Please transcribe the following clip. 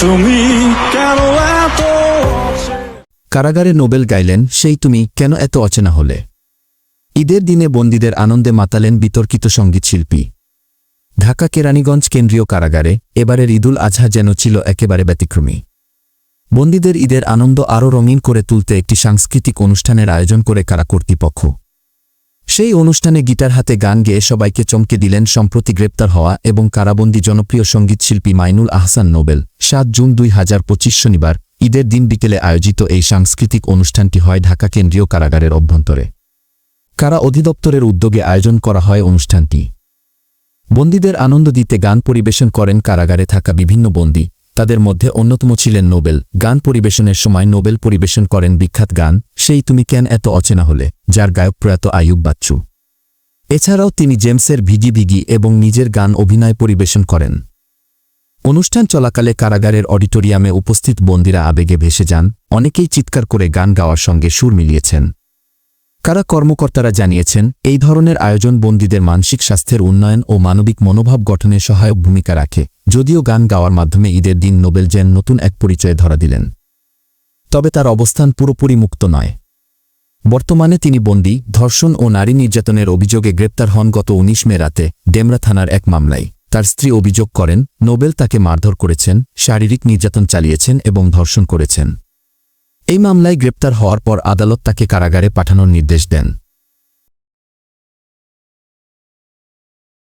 তুমি কেন এত কারাগারে নোবেল গাইলেন সেই তুমি কেন এত অচেনা হলে? ঈদের দিনে বন্দীদের আনন্দে মাতালেন বিতর্কিত সংগীত শিল্পী। ঢাকা কেরানীগঞ্জ কেন্দ্রীয় কারাগারে এবারের ঈদুল আজহা যেন ছিল একেবারে ব্যতিক্রমী। বন্দীদের ঈদের আনন্দ আরও রঙিন করে তুলতে একটি সাংস্কৃতিক অনুষ্ঠানের আয়োজন করে কারা কর্তৃপক্ষ। সেই অনুষ্ঠানে গিটার হাতে গান গেয়ে সবাইকে চমকে দিলেন সম্প্রতি গ্রেপ্তার হওয়া এবং কারাবন্দী জনপ্রিয় সঙ্গীতশিল্পী মাইনুল আহসান নোবেল। সাত জুন দুই হাজার পঁচিশ শনিবার, ঈদের দিন বিকেলে আয়োজিত এই সাংস্কৃতিক অনুষ্ঠানটি হয় ঢাকা কেন্দ্রীয় কারাগারের অভ্যন্তরে। কারা অধিদপ্তরের উদ্যোগে আয়োজন করা হয় অনুষ্ঠানটি। বন্দীদের আনন্দ দিতে গান পরিবেশন করেন কারাগারে থাকা বিভিন্ন বন্দী। তাদের মধ্যে অন্যতম ছিলেন নোবেল। গান পরিবেশনের সময় নোবেল পরিবেশন করেন বিখ্যাত গান, সেই তুমি কেন এত অচেনা হলে, যার গায়ক প্রয়াত আয়ুব বাচ্চু। এছাড়াও তিনি জেমসের ভিগি ভিগি এবং নিজের গান অভিনয় পরিবেশন করেন। অনুষ্ঠান চলাকালে কারাগারের অডিটোরিয়ামে উপস্থিত বন্দীরা আবেগে ভেসে যান, অনেকেই চিৎকার করে গান গাওয়ার সঙ্গে সুর মিলিয়েছেন। কারা কর্মকর্তারা জানিয়েছেন, এই ধরনের আয়োজন বন্দীদের মানসিক স্বাস্থ্যের উন্নয়ন ও মানবিক মনোভাব গঠনে সহায়ক ভূমিকা রাখে, যদিও গান গাওয়ার মাধ্যমে ঈদের দিন নোবেল যেন নতুন এক পরিচয়ে ধরা দিলেন। তবে তার অবস্থান পুরোপুরি মুক্ত নয়। বর্তমানে তিনি বন্দী, ধর্ষণ ও নারী নির্যাতনের অভিযোগে গ্রেপ্তার হন গত উনিশ মে রাতে ডেমরা থানার এক মামলায়। তার স্ত্রী অভিযোগ করেন, নোবেল তাকে মারধর করেছেন, শারীরিক নির্যাতন চালিয়েছেন এবং ধর্ষণ করেছেন। এই মামলায় গ্রেপ্তার হওয়ার পর আদালত তাকে কারাগারে পাঠানোর নির্দেশ দেন।